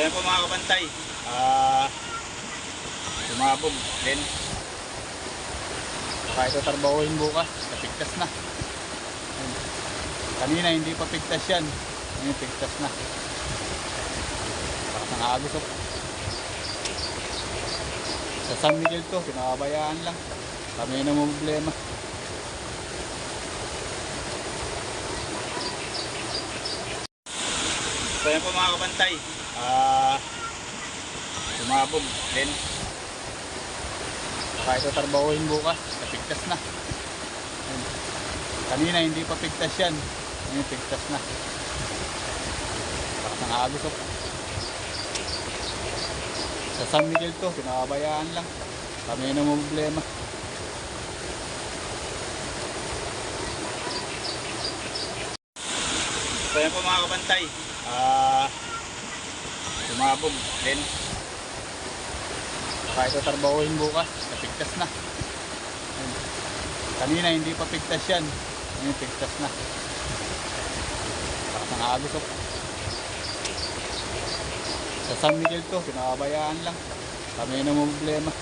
yan po mga kabantay. Ah, sumabog din. Baka ito tarbahuin bukas. Napigtas na. Ayun. Kanina hindi pa pigtas yan. Ngayon pigtas na. Baka ng agos oh. Sa San Miguel to, pinakabayaan lang. Kami na problema. So yan po mga kabantay. Ah, sumabog din. Baka ito tarbahuin bukas. Napigtas na. Kanina hindi pa pigtas yan. Ngayon pigtas na. Baka ng agos oh. Sa San Miguel to, pinakabayaan lang. Kami na mo problema. So yan po mga kabantay. Ah, sumabog din. Baka ito tarbahuin bukas. Napigtas na. Ayun. Kanina hindi pa pigtas yan. Ngayon pigtas na. Baka ng agos oh. Sa San Miguel to, pinakabayaan lang. Kami na problema.